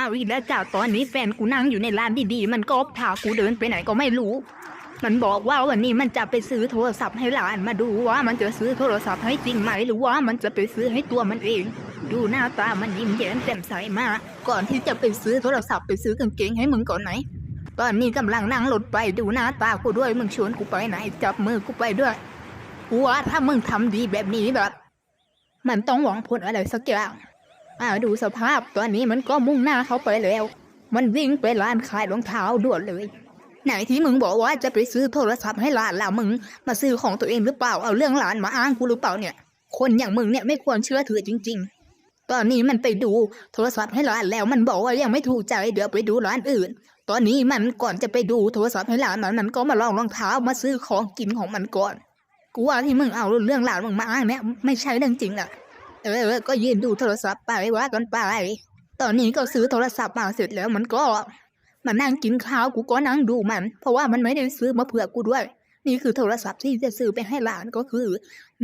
เอาอีกแล้วจ้าตอนนี้แฟนกูนั่งอยู่ในร้านดีๆ มันก็พากูเดินไปไหนก็ไม่รู้ มันบอกว่าวันนี้มันจะไปซื้อโทรศัพท์ให้หลานมาดูว่ามันจะซื้อโทรศัพท์ให้จริงไหมหรือว่ามันจะไปซื้อให้ตัวมันเอง ดูหน้าตามันยิ้มแย้มแจ่มใสมากก่อนที่จะไปซื้อโทรศัพท์ไปซื้อกางเกงให้มึงก่อนไหนตอนนี้กำลังนั่งรถไปดูหน้าตากูด้วยมึงชวนกูไปไหนจับมือกูไปด้วยว่าถ้ามึงทำดีแบบนี้แบบ มันต้องหวังผลอะไรสักอย่าง อ่าดูสภาพตอนนี้มันก็มุ่งหน้าเขาไปแล้ว มันวิ่งไปร้านขายรองเท้าด่วนเลย ไหนที่มึงบอกว่าจะไปซื้อโทรศัพท์ให้หลานล่ะมึง มาซื้อของตัวเองหรือเปล่าเอาเรื่องหลานมาอ้างกูหรือเปล่าเนี่ย คนอย่างมึงเนี่ยไม่ควรเชื่อถือจริง ๆ ตอนนี้มันไปดูโทรศัพท์ให้หลานแล้วมันบอกว่ายังไม่ถูกใจเดี๋ยวไปดูร้านอื่น ตอนนี้มันก่อนจะไปดูโทรศัพท์ให้หลานมันมันก็มาลองรองเท้ามาซื้อของกินของมันก่อน กูว่าที่มึงเอาเรื่องหลานมึงมาอ้างเนี่ยไม่ใช่เรื่องจริงอะ เออ ก็ยืนดูโทรศัพท์ไปว่ากันไป ตอนนี้ก็ซื้อโทรศัพท์มาเสร็จแล้วมันก็มานั่งกินข้าวกูก็นั่งดูมัน เพราะว่ามันไม่ได้ซื้อมาเผื่อกูด้วย นี่คือโทรศัพท์ที่จะซื้อไปให้หลานก็คือ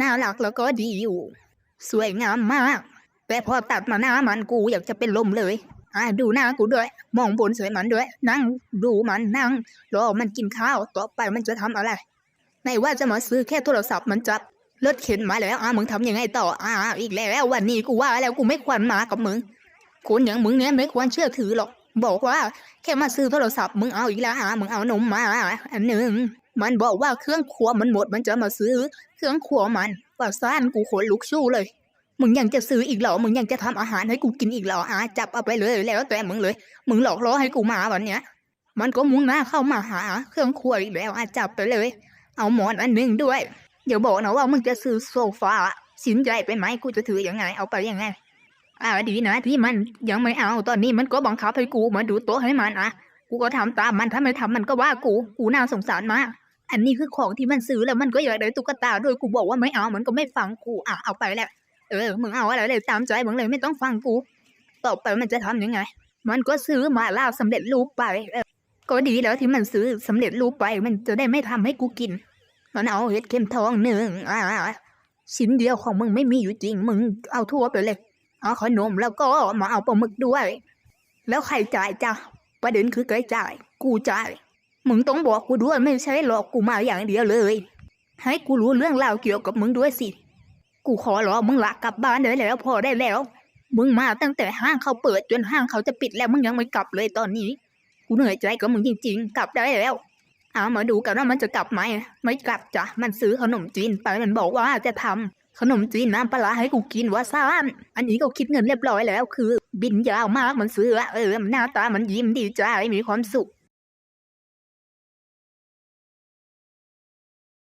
น่ารักแล้วก็ดีอยู่ สวยงามมาก แต่พอตัดมาหน้ามันกูอยากจะเป็นลมเลยอ่าดูหน้ากูด้วย มองบนสวยมันด้วย นั่งดูมันนั่งรอมันกินข้าวต่อไปมันจะทำอะไรไม่ว่าจะมาซื้อแค่โทรศัพท์มันจับ รถเข็นมาแล้วอ่ามึงทำยังไงต่ออ่าอีกแล้ววันนี้กูว่าแล้วกูไม่ควรมากับมึงคนอย่างมึงเนี่ยไม่ควรเชื่อถือหรอก บอกว่าแค่มาซื้อโทรศัพท์มึงเอาอีกแล้วอ่ามึงเอานมมาอันหนึ่งมันบอกว่าเครื่องครัวมันหมดมันจะมาซื้อ เครื่องครัวมันว่าซ่านกูขนลุกสู้เลย มึงยังจะซื้ออีกเหรอ มึงยังจะทำอาหารให้กูกินอีกเหรออ่าจับเอาไปเลยแล้วแต่มึงเลย มึงหลอกล่อให้กูมาวันเนี้ย มันก็มุ่งหน้าเข้ามาหา เครื่องครัวอีกแล้วอะจับไปเลย เอาหมอนอันหนึ่งด้วย อย่าบอกนะว่ามึงจะซื้อโซฟาสินใจไปไหมกูจะถือยังไง เอาไปยังไงอ่าดีนะที่มันยังไม่เอาตอนนี้มันก็บังคับให้กูมาดูโต๊ะให้มันอะกูก็ทำตามมันถ้าไม่ทำมันก็ว่ากูกูน่าสงสารมากอันนี้คือของที่มันซื้อแล้วมันก็อยากได้ตุ๊กตาด้วยกูบอกว่าไม่เอามันก็ไม่ฟังกูอะเอาไปแหละเออมึงเอาอะไรเลยตามใจมึงเลยไม่ต้องฟังกูต่อไปมันจะทำยังไง มันก็ซื้อมาล่าสำเร็จรูปไปก็ดีแล้วที่มันซื้อสำเร็จรูปไปมันจะได้ไม่ทำให้กูกิน มันเอาเห็ดเข็มทองหนึ่งอ่าชิ้นเดียวของมึงไม่มีอยู่จริง มึงเอาทั่วไปเลยเอาขนมแล้วก็มาเอาปลาหมึกด้วย แล้วใครจ่ายจ้ะประเด็นคือใครจ่าย กูจ่าย มึงต้องบอกกูด้วยไม่ใช่หลอกกูมาอย่างเดียวเลย ให้กูรู้เรื่องราวเกี่ยวกับมึงด้วยสิ กูขอรอมึงละกลับบ้านได้แล้วพอได้แล้ว มึงมาตั้งแต่ห้างเขาเปิดจนห้างเขาจะปิดแล้วมึงยังไม่กลับเลยตอนนี้ กูเหนื่อยใจกับมึงจริง ๆ กลับได้แล้ว เอามาดูกันว่ามันจะกลับไหมไม่กลับจ้ะมันซื้อขนมจีนไปมันบอกว่าจะทำขนมจีนน้ำปลาให้กูกินว่าซ่านอันนี้ก็คิดเงินเรียบร้อยแล้ว คือ บินยาวมากมันซื้อเออหน้าตามันยิ้มดีใจมีความสุข